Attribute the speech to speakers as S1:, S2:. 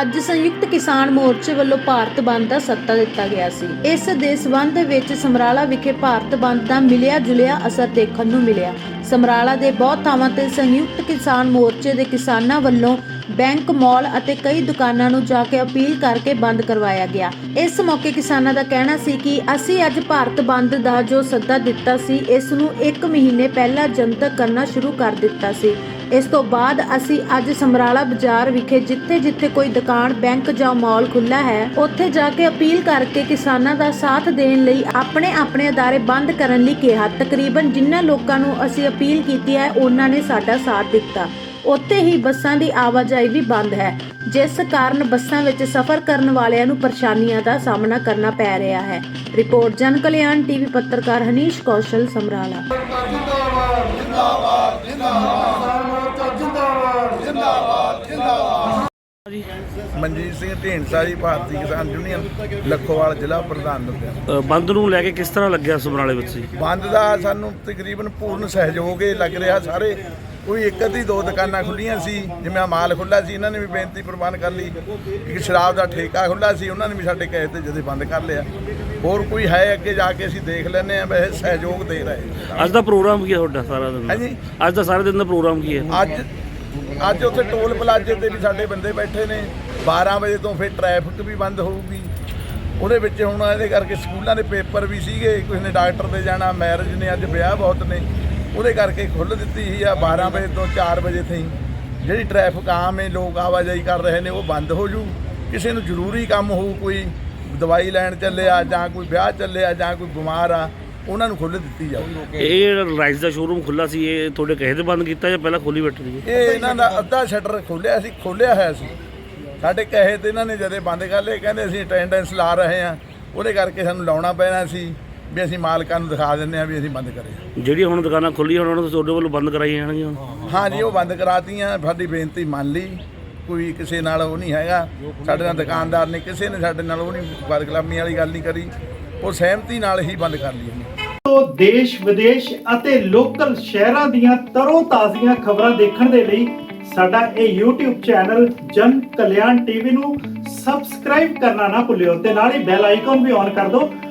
S1: ਅੱਜ ਸੰਯੁਕਤ ਕਿਸਾਨ ਮੋਰਚੇ ਵੱਲੋਂ ਭਾਰਤ ਬੰਦ ਦਾ ਸੱਦਾ ਦਿੱਤਾ ਗਿਆ ਸੀ। ਇਸ ਦੇ ਸਬੰਧ ਵਿੱਚ ਸਮਰਾਲਾ ਵਿਖੇ ਭਾਰਤ ਬੰਦ ਦਾ ਮਿਲਿਆ ਜੁਲਿਆ ਅਸਰ ਦੇਖਣ ਨੂੰ ਮਿਲਿਆ। ਸਮਰਾਲਾ ਦੇ ਬਹੁਤ ਥਾਵਾਂ ਤੇ ਸੰਯੁਕਤ ਕਿਸਾਨ ਮੋਰਚੇ ਦੇ ਕਿਸਾਨਾਂ ਵੱਲੋਂ ਬੈਂਕ, ਮਾਲ ਅਤੇ ਕਈ ਦੁਕਾਨਾਂ ਨੂੰ ਜਾ ਕੇ ਅਪੀਲ ਕਰਕੇ ਬੰਦ ਕਰਵਾਇਆ ਗਿਆ। ਇਸ ਮੌਕੇ ਕਿਸਾਨਾਂ ਦਾ ਕਹਿਣਾ ਸੀ ਕਿ ਅਸੀਂ ਅੱਜ ਭਾਰਤ ਬੰਦ ਦਾ ਜੋ ਸੱਦਾ ਦਿੱਤਾ ਸੀ, ਇਸ ਨੂੰ 1 ਮਹੀਨੇ ਪਹਿਲਾਂ ਜਨਤਕ ਕਰਨਾ ਸ਼ੁਰੂ ਕਰ ਦਿੱਤਾ ਸੀ। ਇਸ ਤੋਂ ਬਾਅਦ ਅਸੀਂ ਅੱਜ ਸਮਰਾਲਾ ਬਾਜ਼ਾਰ ਵਿਖੇ ਜਿੱਥੇ-ਜਿੱਥੇ ਕੋਈ ਦੁਕਾਨ, ਬੈਂਕ ਜਾਂ ਮਾਲ ਖੁੱਲਾ ਹੈ, ਉੱਥੇ ਜਾ ਕੇ ਅਪੀਲ ਕਰਕੇ ਕਿਸਾਨਾਂ ਦਾ ਸਾਥ ਦੇਣ ਲਈ ਆਪਣੇ ਆਪਣੇ ਅਦਾਰੇ ਬੰਦ ਕਰਨ ਲਈ ਕਿਹਾ। ਤਕਰੀਬਨ ਜਿਨ੍ਹਾਂ ਲੋਕਾਂ ਨੂੰ ਅਸੀਂ ਅਪੀਲ ਕੀਤੀ ਹੈ, ਉਹਨਾਂ ਨੇ ਸਾਡਾ ਸਾਥ ਦਿੱਤਾ। ਉੱਥੇ ਹੀ ਬੱਸਾਂ ਦੀ ਆਵਾਜਾਈ ਵੀ ਬੰਦ ਹੈ। ਜਿਸ ਕਾਰਨ ਬੱਸਾਂ ਵਿੱਚ ਸਫ਼ਰ ਕਰਨ ਵਾਲਿਆਂ ਨੂੰ ਪਰੇਸ਼ਾਨੀਆਂ ਦਾ ਸਾਹਮਣਾ ਕਰਨਾ ਪੈ ਰਿਹਾ ਹੈ। ਰਿਪੋਰਟ ਜਨ ਕਲਿਆਣ ਟੀਵੀ ਪੱਤਰਕਾਰ ਹਨੀਸ਼ ਕੌਸ਼ਲ ਸਮਰਾਲਾ।
S2: ਜਿੰਦਾਬਾਦ ਜਿੰਦਾਬਾਦ ਜਿੰਦਾਬਾਦ ਜਿੰਦਾਬਾਦ ਜਿੰਦਾਬਾਦ ਜਿੰਦਾਬਾਦ
S3: ਮਨਜੀਤ ਸਿੰਘ ਢੀਂਡਸਾ ਜੀ ਭਾਰਤੀ ਕਿਸਾਨ ਯੂਨੀਅਨ ਲੱਖੋਵਾਲ ਜ਼ਿਲ੍ਹਾ ਪ੍ਰਧਾਨ
S4: ਅ, ਬੰਦ ਨੂੰ ਲੈ ਕੇ ਕਿਸ ਤਰ੍ਹਾਂ ਲੱਗਿਆ ਸਮਰਾਲੇ ਵਿੱਚ? ਜੀ
S3: ਬੰਦ ਦਾ ਸਾਨੂੰ ਤਕਰੀਬਨ ਪੂਰਨ ਸਹਿਯੋਗ ਹੀ ਲੱਗ ਰਿਹਾ ਸਾਰੇ ਕੋਈ ਇੱਕ ਅੱਧੀ ਦੋ ਦੁਕਾਨਾਂ ਖੁੱਲੀਆਂ ਸੀ ਜਿਵੇਂ ਮਾਲ ਖੁੱਲਾ ਸੀ ਇਹਨਾਂ ਨੇ ਵੀ ਬੇਨਤੀ ਪ੍ਰਵਾਨ ਕਰ ਲਈ। ਇੱਕ ਸ਼ਰਾਬ ਦਾ ਠੇਕਾ ਖੁੱਲਾ ਸੀ ਉਹਨਾਂ ਨੇ ਵੀ ਸਾਡੇ ਕਹੇ ਤੇ ਜਦੇ ਬੰਦ ਕਰ ਲਿਆ। ਹੋਰ ਕੋਈ ਹੈ ਅੱਗੇ ਜਾ ਕੇ ਅਸੀਂ ਦੇਖ ਲੈਂਦੇ ਆ ਵੈਸੇ ਸਹਿਯੋਗ ਦੇ ਰਹੇ
S4: ਅੱਜ ਦਾ ਪ੍ਰੋਗਰਾਮ ਕੀ ਹੈ ਤੁਹਾਡਾ ਸਾਰਾ ਦਿਨ?
S3: ਹਾਂਜੀ।
S4: ਅੱਜ ਦਾ ਸਾਰੇ ਦਿਨ ਦਾ ਪ੍ਰੋਗਰਾਮ ਕੀ ਹੈ?
S3: ਅੱਜ ਅੱਜ ਉੱਥੇ ਟੋਲ ਪਲਾਜ਼ੇ ਤੇ ਵੀ ਸਾਡੇ ਬੰਦੇ ਬੈਠੇ ਨੇ। 12 ਵਜੇ ਤੋਂ ਫਿਰ ਟ੍ਰੈਫਿਕ ਵੀ ਬੰਦ ਹੋਊਗੀ। ਉਹਦੇ ਵਿੱਚ ਹੁਣ ਇਹਦੇ ਕਰਕੇ ਸਕੂਲਾਂ ਦੇ ਪੇਪਰ ਵੀ ਸੀਗੇ ਕਿਸੇ ਨੇ ਡਾਕਟਰ ਦੇ ਜਾਣਾ ਮੈਰਿਜ ਨੇ ਅੱਜ ਵਿਆਹ ਬਹੁਤ ਨੇ। ਉਹਦੇ ਕਰਕੇ ਖੁੱਲ੍ਹ ਦਿੱਤੀ ਸੀ ਆ 12 ਵਜੇ ਤੋਂ 4 ਵਜੇ ਤਾਈਂ ਜਿਹੜੀ ਟ੍ਰੈਫਿਕ ਆਮ ਹੈ ਲੋਕ ਆਵਾਜਾਈ ਕਰ ਰਹੇ ਨੇ ਉਹ ਬੰਦ ਹੋ ਜੂ। ਕਿਸੇ ਨੂੰ ਜ਼ਰੂਰੀ ਕੰਮ ਹੋਊ ਕੋਈ ਦਵਾਈ ਲੈਣ ਚੱਲਿਆ ਜਾਂ ਕੋਈ ਵਿਆਹ ਚੱਲਿਆ ਜਾਂ ਕੋਈ ਬਿਮਾਰ ਆ ਉਹਨਾਂ ਨੂੰ ਖੁੱਲ੍ਹ ਦਿੱਤੀ ਜਾਊ।
S4: ਇਹ ਰਾਈਸ ਦਾ ਸ਼ੋਰੂਮ ਖੁੱਲਾ ਸੀ ਇਹ ਤੁਹਾਡੇ ਕਹੇ ਤੇ ਬੰਦ ਕੀਤਾ ਜਾਂ ਪਹਿਲਾਂ ਖੋਲੀ ਬੈਠੀ ਸੀ
S3: ਇਹ ਇਹਨਾਂ ਦਾ ਅੱਧਾ ਸ਼ਟਰ ਖੋਲਿਆ ਸੀ ਖੋਲਿਆ ਹੋਇਆ ਸੀ। ਸਾਡੇ ਕਹੇ ਤੇ ਇਹਨਾਂ ਨੇ ਜਦੇ ਬੰਦ ਕਰ ਲਏ ਕਹਿੰਦੇ ਅਸੀਂ ਅਟੈਂਡੈਂਸ ਲਾ ਰਹੇ ਹਾਂ। ਉਹਦੇ ਕਰਕੇ ਸਾਨੂੰ ਲਾਉਣਾ ਪੈਣਾ ਸੀ। ਵੀ ਅਸੀਂ ਮਾਲਕਾਂ ਨੂੰ ਦਿਖਾ ਦਿੰਦੇ ਹਾਂ ਵੀ ਅਸੀਂ ਬੰਦ ਕਰੇ।
S4: ਜਿਹੜੀਆਂ ਹੁਣ ਦੁਕਾਨਾਂ ਖੁੱਲੀਆਂ ਉਹਨਾਂ ਨੂੰ ਤੁਹਾਡੇ ਵੱਲੋਂ ਬੰਦ ਕਰਾਈਆਂ ਜਾਣਗੀਆਂ? ਹੁਣ।
S3: ਹਾਂ ਜੀ ਉਹ ਬੰਦ ਕਰਾਤੀਆਂ। ਸਾਡੀ ਬੇਨਤੀ ਮੰਨ ਲਈ। ਕੋਈ ਕਿਸੇ ਨਾਲ ਉਹ ਨਹੀਂ ਹੈਗਾ। ਸਾਡੇ ਨਾਲ ਦੁਕਾਨਦਾਰ ਨੇ ਕਿਸੇ ਨੇ ਸਾਡੇ ਨਾਲ ਉਹ ਨਹੀਂ ਬਦਕਲਾਮੀ ਵਾਲੀ ਗੱਲ ਨਹੀਂ ਕਰੀ। ਉਹ ਸਹਿਮਤੀ ਨਾਲ ਹੀ ਬੰਦ ਕਰ ਲਈ ਉਹਨੇ
S5: ਤੋਂ ਦੇਸ਼ ਵਿਦੇਸ਼ ਅਤੇ ਲੋਕਲ ਸ਼ਹਿਰਾਂ ਦੀਆਂ ਤਰੋ ਤਾਜ਼ੀਆਂ ਖਬਰਾਂ ਦੇਖਣ ਦੇ ਲਈ ਸਾਡਾ ਇਹ YouTube ਚੈਨਲ ਜਨ ਕਲਿਆਣ ਟੀਵੀ ਨੂੰ ਸਬਸਕ੍ਰਾਈਬ ਕਰਨਾ ਨਾ ਭੁੱਲਿਓ ਤੇ ਨਾਲ ਹੀ ਬੈਲ ਆਈਕਨ ਵੀ ਔਨ ਕਰ ਦਿਓ।